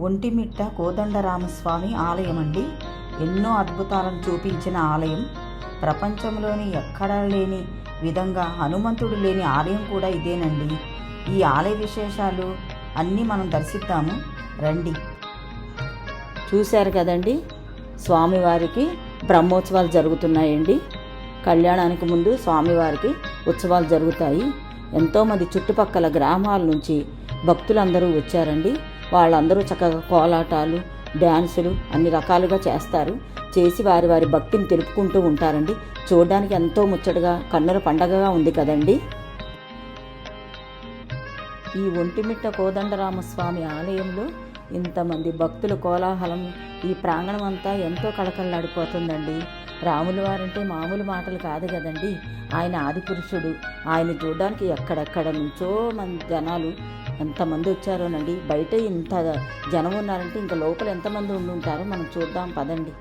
ఒంటిమిట్ట కోదండరామస్వామి ఆలయం అండి ఎన్నో అద్భుతాలను చూపించిన ఆలయం. ప్రపంచంలోని ఎక్కడా లేని విధంగా హనుమంతుడు లేని ఆలయం కూడా ఇదేనండి. ఈ ఆలయ విశేషాలు అన్నీ మనం దర్శిద్దాము. రండి. చూశారు కదండి? స్వామివారికి బ్రహ్మోత్సవాలు జరుగుతున్నాయండి. కళ్యాణానికి ముందు స్వామివారికి ఉత్సవాలు జరుగుతాయి. ఎంతోమంది చుట్టుపక్కల గ్రామాల నుంచి భక్తులందరూ వచ్చారండి. వాళ్ళందరూ చక్కగా కోలాటాలు డ్యాన్సులు అన్ని రకాలుగా చేస్తారు. చేసి వారి వారి భక్తిని తెలుపుకుంటూ ఉంటారండి. చూడడానికి ఎంతో ముచ్చటగా కన్నుల పండగగా ఉంది కదండి. ఈ ఒంటిమిట్ట కోదండరామస్వామి ఆలయంలో ఇంతమంది భక్తుల కోలాహలం ఈ ప్రాంగణం అంతా ఎంతో కళకళలాడిపోతుందండి. రాముల వారంటే మామూలు మాటలు కాదు కదండి. ఆయన ఆదిపురుషుడు ఆయన చూడడానికి ఎక్కడెక్కడ నుంచో మంది జనాలు ఎంతమంది వచ్చారోనండి. బయట ఇంత జనం ఉన్నారంటే ఇంకా లోపల ఎంతమంది ఉండి ఉంటారో మనం చూద్దాం పదండి.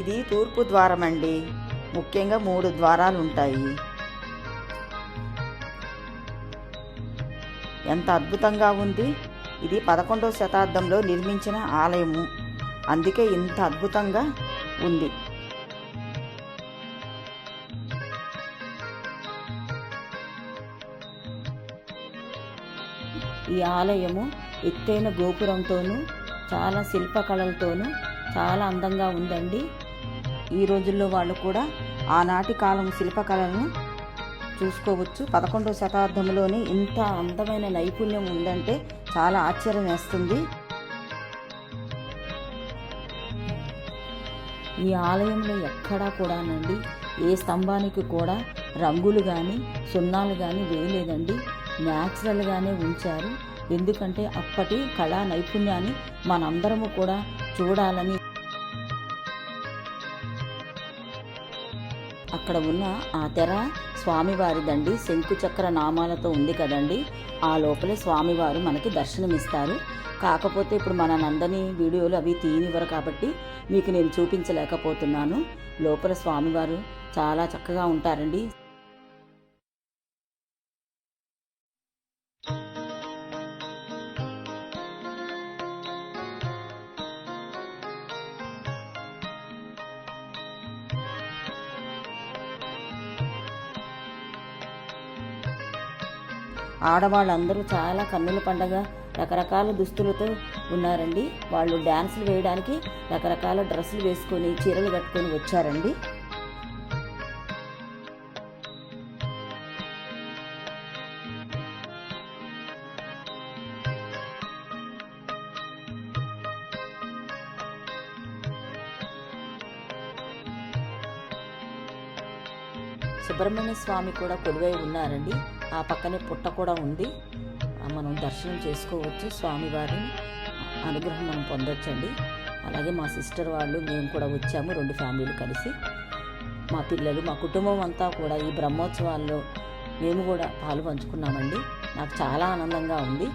ఇది తూర్పు ద్వారం అండి ముఖ్యంగా మూడు ద్వారాలు ఉంటాయి ఎంత అద్భుతంగా ఉంది. ఇది పదకొండవ శతాబ్దంలో నిర్మించిన ఆలయము. అందుకే ఇంత అద్భుతంగా ఉంది. ఈ ఆలయము ఎత్తైన గోపురంతోనూ చాలా శిల్పకళలతోనూ చాలా అందంగా ఉందండి. ఈ రోజుల్లో వాళ్ళు కూడా ఆనాటి కాలం శిల్పకళలను చూసుకోవచ్చు. పదకొండవ శతాబ్దంలోనే ఇంత అందమైన నైపుణ్యం ఉందంటే చాలా ఆశ్చర్యం వేస్తుంది. ఈ ఆలయంలో ఎక్కడా కూడానండి ఏ స్తంభానికి కూడా రంగులు కానీ సున్నాలు కానీ వేయలేదండి. న్యాచురల్గానే ఉంచారు. ఎందుకంటే అప్పటి కళా నైపుణ్యాన్ని మనందరము కూడా చూడాలని అక్కడ ఉన్న ఆ తెర స్వామివారిదండి శంకు చక్ర నామాలతో ఉంది కదండి. ఆ లోపలే స్వామివారు మనకి దర్శనమిస్తారు. కాకపోతే ఇప్పుడు మన నందని వీడియోలు అవి తీయనివ్వరు కాబట్టి మీకు నేను చూపించలేకపోతున్నాను. లోపల స్వామివారు చాలా చక్కగా ఉంటారండి. ఆడవాళ్ళందరూ చాలా కన్నుల పండగ రకరకాల దుస్తులతో ఉన్నారండి. వాళ్ళు డ్యాన్సులు వేయడానికి రకరకాల డ్రెస్సులు వేసుకొని చీరలు కట్టుకొని వచ్చారండి. సుబ్రహ్మణ్య స్వామి కూడా కొలువై ఉన్నారండి. ఆ పక్కనే పుట్ట కూడా ఉంది. మనం దర్శనం చేసుకోవచ్చు. స్వామివారిని అనుగ్రహం మనం పొందొచ్చండి. అలాగే మా సిస్టర్ వాళ్ళు మేము కూడా వచ్చాము రెండు ఫ్యామిలీలు కలిసి. మా పిల్లలు మా కుటుంబం అంతా కూడా ఈ బ్రహ్మోత్సవాల్లో మేము కూడా పాలు పంచుకున్నామండి. నాకు చాలా ఆనందంగా ఉంది.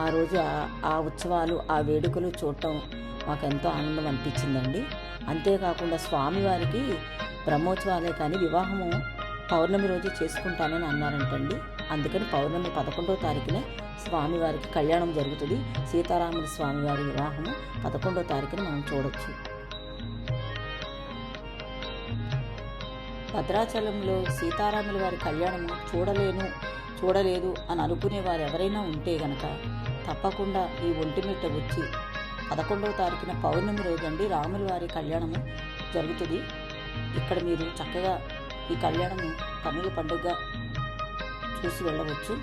ఆ రోజు ఆ- ఆ ఉత్సవాలు ఆ వేడుకలు చూడటం మాకు ఎంతో ఆనందం అనిపించిందండి. అంతేకాకుండా స్వామివారికి బ్రహ్మోత్సవాలే కానీ వివాహము పౌర్ణమి రోజు చేసుకుంటానని అన్నారంటండి. అందుకని పౌర్ణమి పదకొండవ తారీఖునే స్వామివారికి కళ్యాణం జరుగుతుంది. సీతారాముల స్వామివారి వివాహము పదకొండవ తారీఖున మనం చూడొచ్చు. భద్రాచలంలో సీతారాముల వారి కళ్యాణము చూడలేను చూడలేదు అని అనుకునే వారు ఎవరైనా ఉంటే గనక తప్పకుండా ఈ ఒంటిమిట్ట వచ్చి పదకొండవ తారీఖున పౌర్ణమి రోజండి రాముల వారి కళ్యాణము జరుగుతుంది. ఇక్కడ మీరు చక్కగా ఈ కళ్యాణము కన్నుల పండుగ చూసి వెళ్ళవచ్చు.